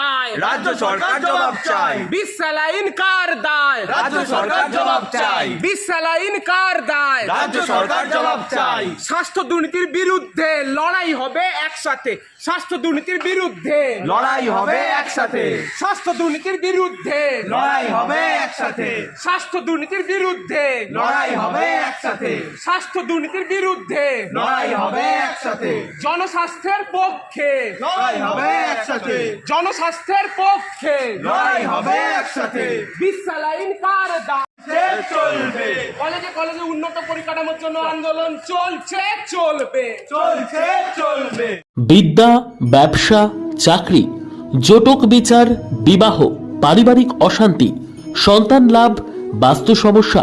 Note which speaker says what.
Speaker 1: দায়।
Speaker 2: রাজ্য সরকার জবাব চাই
Speaker 1: বিশালাইন কার দায়?
Speaker 2: রাজ্য সরকার জবাব চাই
Speaker 1: বিশালাইন কার দায়?
Speaker 2: রাজ্য সরকার জবাব চাই
Speaker 1: স্বাস্থ্য দুর্নীতির বিরুদ্ধে লড়াই হবে একসাথে। স্বাস্থ্য দুর্নীতির বিরুদ্ধে
Speaker 2: লড়াই হবে একসাথে।
Speaker 1: স্বাস্থ্য দুর্নীতির বিরুদ্ধে
Speaker 2: লড়াই হবে একসাথে।
Speaker 1: স্বাস্থ্য দুর্নীতির বিরুদ্ধে
Speaker 2: লড়াই হবে একসাথে।
Speaker 1: স্বাস্থ্য দুর্নীতির বিরুদ্ধে
Speaker 2: লড়াই হবে একসাথে।
Speaker 1: জনস্বাস্থ্যের পক্ষে।
Speaker 2: লড়াই হবে একসাথে।
Speaker 1: জনস্বাস্থ্যের পক্ষে।
Speaker 2: লড়াই হবে একসাথে।
Speaker 1: বিশালাইন কার
Speaker 2: চলবে।
Speaker 1: কলেজে কলেজে উন্নত পরিকাঠামোর জন্য আন্দোলন চলছে চলবে।
Speaker 2: চলছে চলবে।
Speaker 3: বিদ্যা ব্যবসা চাকরি জটক বিচার বিবাহ পারিবারিক অশান্তি সন্তান লাভ বাস্তু সমস্যা